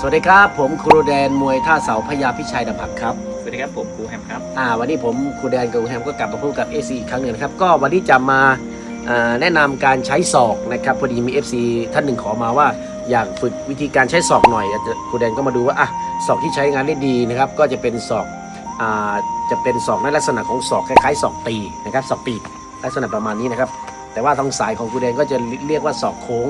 สวัสดีครับ ผมครูแดนมวยท่าเสาพญาพิชัยดำผักครับ สวัสดีครับผมครูแฮมครับ อ่า วันนี้ผมครูแดนกับครูแฮมก็กลับมาพบกับ AC อีกครั้งหนึ่งนะครับ ก็วันนี้จะมาอ่าแนะนำการใช้ศอกนะครับ พอดีมี FC ท่านหนึ่งขอมาว่าอยากฝึกวิธีการใช้ศอกหน่อยอาจจะครูแดนก็มาดูว่าอะศอกที่ใช้งานได้ดีนะครับ ก็จะเป็นศอกอ่าจะเป็นศอกในลักษณะของศอกคล้ายๆศอกตีนะครับศอกปีกลักษณะประมาณนี้นะครับ แต่ว่าทางสายของครูแดนก็จะเรียกว่าศอกโค้ง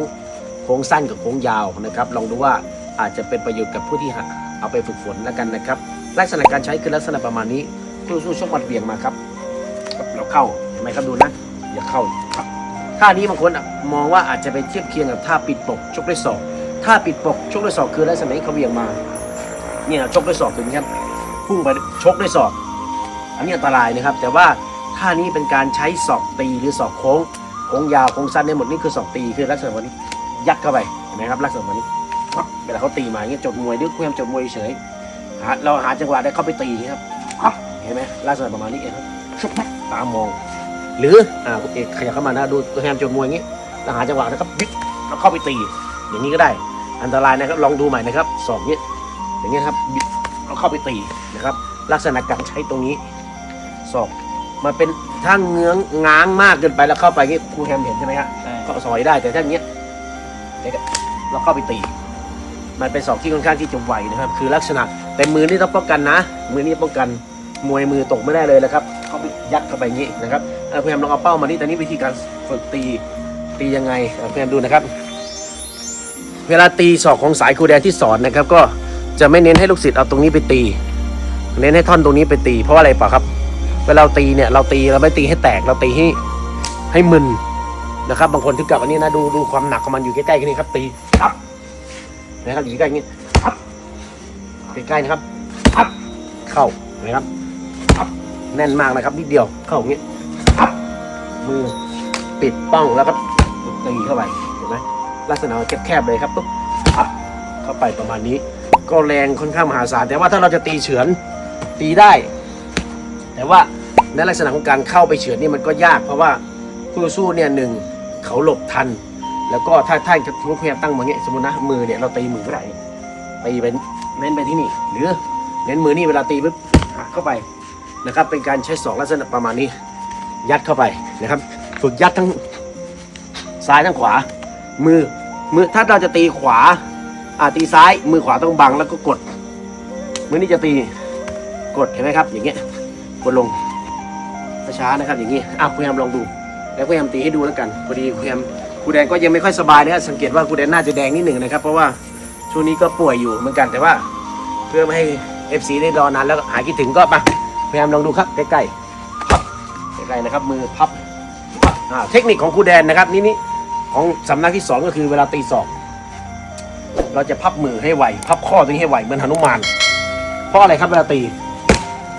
โค้งสั้นกับโค้งยาวนะครับ ลองดูว่า อาจจะเป็นประโยชน์กับผู้ที่หาเอาไปฝึกฝนแล้วกันนะครับ ลักษณะการใช้คือลักษณะประมาณนี้คู่สู้ชกหมัดเบี่ยงมาครับ เราเข้าเห็นไหมครับดูนะอย่าเข้าท่านี้บางคนมองว่าอาจจะไปเทียบเคียงกับท่าปิดปกชกด้วยศอกท่าปิดปกชกด้วยศอกคือลักษณะที่เขาเบี่ยงมาเนี่ยชกด้วยศอกถึงครับพุ่งไปชกด้วยศอก อันนี้อันตรายนะครับ แต่ว่าท่านี้เป็นการใช้ศอกตีหรือศอกโค้งโค้งยาวโค้งสั้นในหมดนี่คือศอกตีคือลักษณะวันนี้ยัดเข้าไปเห็นไหมครับลักษณะแบบนี้ เวลาเขาตีมาอย่างเงี้ยจดมวยหรือคุยจดมวยเฉยหาเราหาจังหวะได้เข้าไปตีอย่างเงี้ยครับปั๊บเห็นไหมลักษณะประมาณนี้เองครับชุบปั๊บตามมอง หรืออ่าคุณเอกขยับเข้ามานะดูตัวแฮมจดมวยอย่างงี้เราหาจังหวะนะครับยึดแล้วเข้าไปตี อย่างนี้ก็ได้ อันตรายนะครับลองดูใหม่นะครับสองเนี้ยอย่างเงี้ยครับยึดแล้วเข้าไปตีนะครับ ลักษณะการใช้ตรงนี้ศอกมันเป็นถ้าเงื้องง้างมากเกินไปแล้วเข้าไปอย่างงี้ครูแฮมเห็นใช่ไหมครับใช่ก็สอยได้แต่ถ้าอย่างเงี้ยเดี๋ยวเราเข้าไปตี มันเป็นศอกที่ค่อนข้างที่จะไวนะครับ คือลักษณะแต่มือนี่ต้องป้องกันนะ มือนี่ป้องกันมวยมือตกไม่ได้เลยนะครับเขาไปยัดเข้าไปอย่างงี้นะครับเอ่อพยายามลองเอาเป้ามานี่แต่นี่วิธีการฝึกตีตียังไงเอ่อพยายามดูนะครับ เวลาตีศอกของสายครูแดนที่สอนนะครับ ก็จะไม่เน้นให้ลูกศิษย์เอาตรงนี้ไปตี เน้นให้ท่อนตรงนี้ไปตี เพราะว่าอะไรเปล่าครับ เวลาเราตีเนี่ยเราตีเราไม่ตีให้แตกเราตีให้ให้มึนนะครับ บางคนถึงกับอันนี้นะดูดูความหนักของมันอยู่ใกล้ๆกันนี่ครับตีครับ นะครับอยู่ใกล้อย่างนี้ครับใกล้ๆนะครับครับเข้านะครับครับแน่นมากนะครับนิดเดียวเข้าอย่างนี้ครับมือปิดป้องแล้วก็ตีเข้าไปเห็นไหมลักษณะแคบๆเลยครับปุ๊บครับเข้าไปประมาณนี้ ก็แรงค่อนข้างมหาศาลแต่ว่าถ้าเราจะตีเฉือนตีได้ แต่ว่าในลักษณะของการเข้าไปเฉือนนี่มันก็ยากเพราะว่าคู่สู้เนี่ยหนึ่งเขาหลบทัน แล้วก็ถ้าถ้าสมมติพยายตั้งมือเงี้ยสมมตินะมือเนี่ยเราตีมือไม่ได้ตีเป็นเน้นไปที่นี่หรือเน้นมือนี่เวลาตีปุ๊บหักเข้าไปนะครับ เป็นการใช้สองลักษณะประมาณนี้ ยัดเข้าไปนะครับ ฝึกยัดทั้งซ้ายทั้งขวา มือมือถ้าเราจะตีขวาอ่าตีซ้ายมือขวาต้องบังแล้วก็กด มือนี้จะตีกดเห็นไหมครับ อย่างเงี้ยกดลงช้านะครับอย่างงี้อะพยายามลองดู แล้วพยายามตีให้ดูแล้วกันพอดีครูแอม ครูแดนก็ยังไม่ค่อยสบายนะครับสังเกตว่าคูแดนน่าจะแดงนิดหนึ่งนะครับ เพราะว่าช่วงนี้ก็ป่วยอยู่เหมือนกันแต่ว่า เพื่อไม่ให้ FC ได้รอนานแล้วหายคิดถึงก็มาพยายามลองดูครับใกล้ๆใกล้ๆนะครับมือพับเทคนิคของครูแดนนะครับนี่นี่ของสำนักที่สองก็คือเวลาตีศอก เราจะพับมือให้ไวพับข้อตรงนี้ให้ไวเหมือนหนุมานเพราะอะไรครับเวลาตี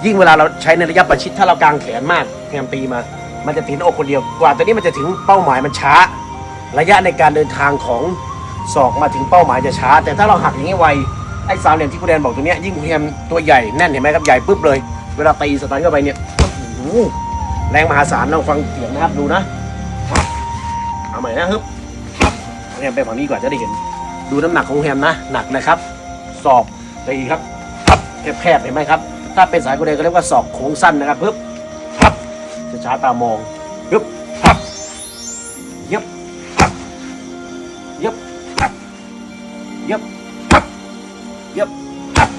ยิ่งเวลาเราใช้ในระยะประชิดถ้าเรากางแขนมากพยายามตีมา มันจะถึงหน้าอกคนเดียวกว่าตัวนี้มันจะถึงเป้าหมายมันช้า ระยะในการเดินทางของศอกมาถึงเป้าหมายจะช้า แต่ถ้าเราหักอย่างนี้ไวไอ้สามเหลี่ยมที่คุณแดนบอกตรงเนี้ยยิ่งพยายามตัวใหญ่แน่นเห็นไหมครับใหญ่ปุ๊บเลย เวลาตีสตาร์ทเข้าไปเนี่ยแรงมหาศาลเราฟังเสียงนะครับดูนะเอาใหม่นะฮึบแฮมไปฝั่งนี้ก่อนจะได้เห็น ดูน้ำหนักของแฮมนะหนักนะครับศอกตีครับครับแคบๆเห็นไหมครับ ถ้าเป็นสายคุณแดนก็เรียกว่าศอกโค้งสั้นนะครับปึ๊บพับช้าตามองยึบพับยึบ ยึบพับยึบพับ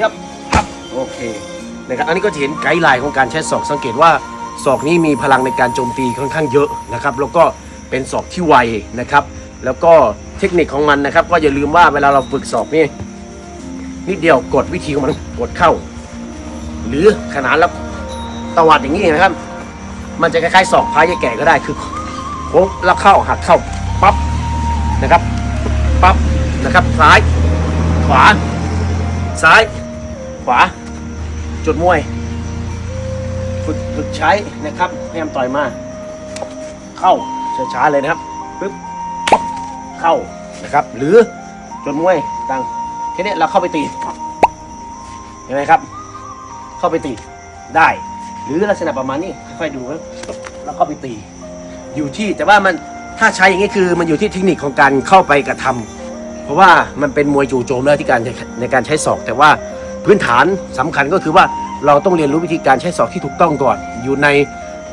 ยึบพับโอเคนะครับอันนี้ก็จะเห็นไกด์ไลน์ของการใช้ศอกสังเกตว่าศอกนี้มีพลังในการโจมตีค่อนข้างเยอะนะครับแล้วก็เป็นศอกที่ไวนะครับ แล้วก็เทคนิคของมันนะครับ ก็อย่าลืมว่าเวลาเราฝึกศอกนี่นิดเดียวกดวิธีของมันกดเข้า หรือขนาดแล้วตวัดอย่างนี้นะครับ มันจะคล้ายๆศอกพายาแก่ก็ได้คือโค้งแล้วเข้าหักเข้าปั๊บนะครับ นะครับ ซ้าย ขวา ซ้าย ขวา จุดมวย ฝึกฝึกใช้นะครับพยายามต่อยมา เข้าช้าๆเลยนะครับปึ๊บเข้านะครับ หรือจุดมวยต่างทีนี้เราเข้าไปตีเห็นไหมครับ เข้าไปตีได้ หรือลักษณะประมาณนี้ค่อยๆดูครับแล้วเข้าไปตี อยู่ที่แต่ว่ามันถ้าใช้อย่างนี้คือมันอยู่ที่เทคนิคของการเข้าไปกระทำข ราะว่ามันเป็นมวยจู่โจมแล้วที่การในการใช้ศอก แต่ว่าพื้นฐานสำคัญก็คือว่าเราต้องเรียนรู้วิธีการใช้ศอกที่ถูกต้องก่อน อยู่ใน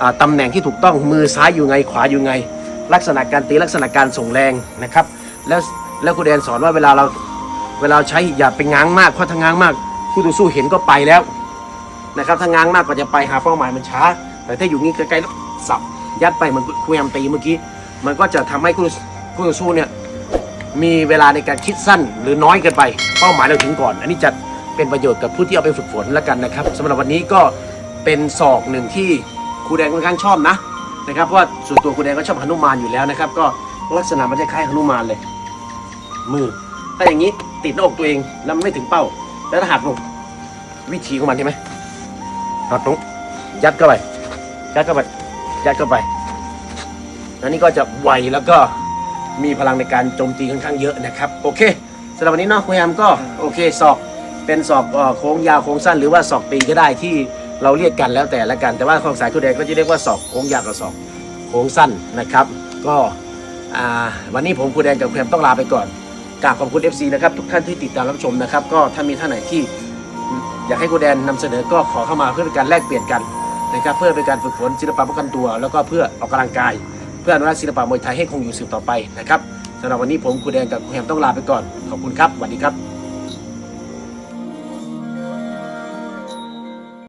อ่าตำแหน่งที่ถูกต้องมือซ้ายอยู่ไงขวาอยู่ไง ลักษณะการตีลักษณะการส่งแรงนะครับ แล้วแล้วคุณแดนสอนว่าเวลาเราเวลาใช้อย่าไปง้างมากเพราะถ้าง้างมากคู่ต่อสู้เห็นก็ไปแล้วนะครับถ้าง้างมากก็จะไปหาเป้าหมายมันช้า แต่ถ้าอยู่งี้ใกล้ๆแล้วสับยัดไปเหมือนคุยมตีเมื่อกี้ มันก็จะทำให้คู่คู่ต่อสู้เนี่ย มีเวลาในการคิดสั้นหรือน้อยเกินไป เป้าหมายเราถึงก่อน อันนี้จะเป็นประโยชน์กับผู้ที่เอาไปฝึกฝนแล้วกันนะครับสำหรับวันนี้ก็เป็นศอกหนึ่งที่ครูแดงค่อนข้างชอบนะนะครับเพราะว่าส่วนตัวครูแดงก็ชอบหนุมานอยู่แล้วนะครับ ก็ลักษณะมันจะคล้ายหนุมานเลย มือถ้าอย่างนี้ติดหน้าอกตัวเองแล้วมันไม่ถึงเป้า แล้วถ้าหักลงวิธีของมันใช่ไหมหักลงยัดเข้าไปยัดเข้าไปยัดเข้าไปอันนี้ก็จะไวแล้วก็ มีพลังในการโจมตีค่อนข้างเยอะนะครับโอเคสำหรับวันนี้เนาะคุณยามก็โอเคศอกเป็นศอกเอ่อโค้งยาวโค้งสั้นหรือว่าศอกปีก็ได้ที่เราเรียกกันแล้วแต่ละกัน แต่ว่าของสายทุเดงก็จะเรียกว่าศอกโค้งยาวกับศอกโค้งสั้นนะครับ ก็อ่าวันนี้ผมคุณแดงกับคุณแยมต้องลาไปก่อนกราบขอบคุณ FC นะครับทุกท่านที่ติดตามรับชมนะครับก็ถ้ามีท่านไหนที่อยากให้คุณแดนนำเสนอก็ขอเข้ามาเพื่อเป็นการแลกเปลี่ยนกันนะครับเพื่อเป็นการฝึกฝนศิลปะป้องกันตัว แล้วก็เพื่อออกกำลังกายเพื่ออนุรักษ์ศิลปะมวยไทยให้คงอยู่สืบต่อไปนะครับสำหรับวันนี้ผมครูแดงกับครูแฮมต้องลาไปก่อนขอบคุณครับสวัสดีครับ